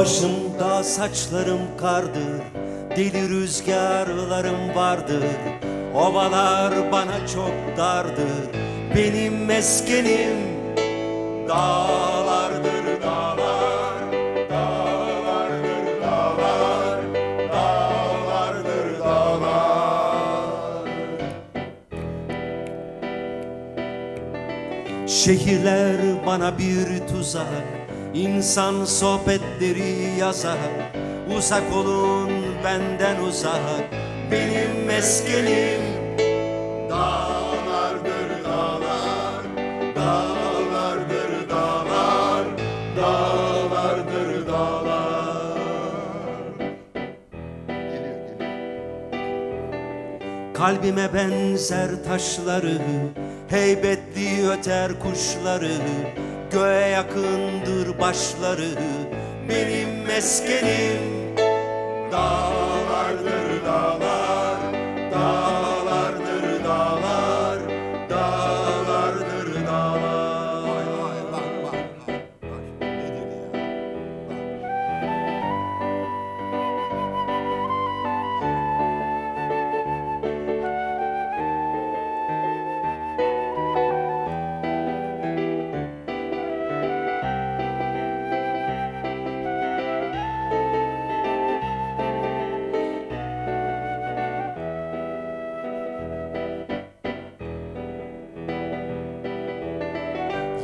Başımda saçlarım kardır Deli rüzgarlarım vardır Ovalar bana çok dardır Benim meskenim Dağlardır dağlar Dağlardır dağlar Dağlardır dağlar. Şehirler bana bir tuzak İnsan sohbetleri yazar Uzak olun benden uzak Benim meskenim Dağlardır dağlar Dağlardır dağlar Dağlardır dağlar. Kalbime benzer taşları Heybetli öter kuşları Göğe yakındır başları Benim meskenim. Dağlardır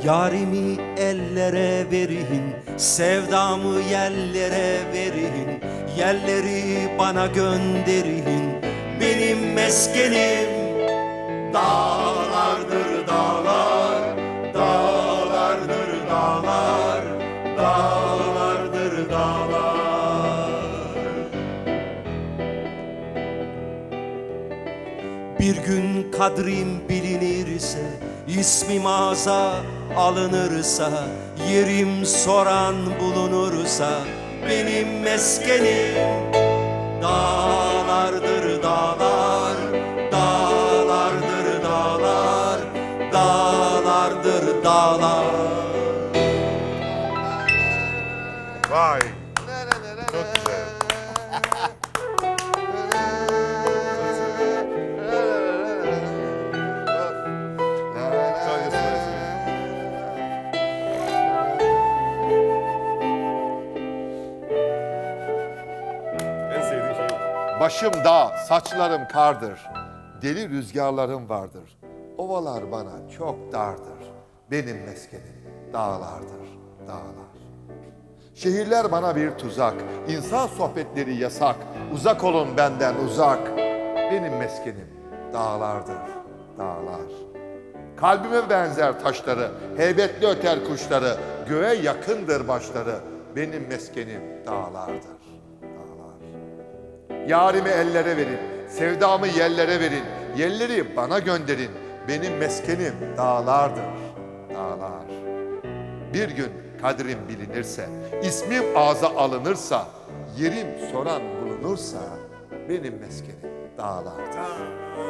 Yarimi ellere verin, sevdamı yerlere verin, yerleri bana gönderin. Benim meskenim dağlardır dağlar, dağlardır dağlar, dağlardır dağlar. Bir gün kadrim bilinirse, ismim ağza alınırsa, yerim soran bulunursa, benim meskenim dağlardır dağlar, dağlardır dağlar, dağlardır dağlar. Vay. Başım dağ, saçlarım kardır. Deli rüzgarlarım vardır. Ovalar bana çok dardır. Benim meskenim dağlardır, dağlar. Şehirler bana bir tuzak. İnsan sohbetleri yasak. Uzak olun benden uzak. Benim meskenim dağlardır, dağlar. Kalbime benzer taşları, heybetli öter kuşları, göğe yakındır başları. Benim meskenim dağlardır, dağlar. Yarimi ellere verin, sevdamı yerlere verin, yerleri bana gönderin. Benim meskenim dağlardır, dağlar. Bir gün kadrim bilinirse, ismim ağza alınırsa, yerim soran bulunursa, benim meskenim dağlardır,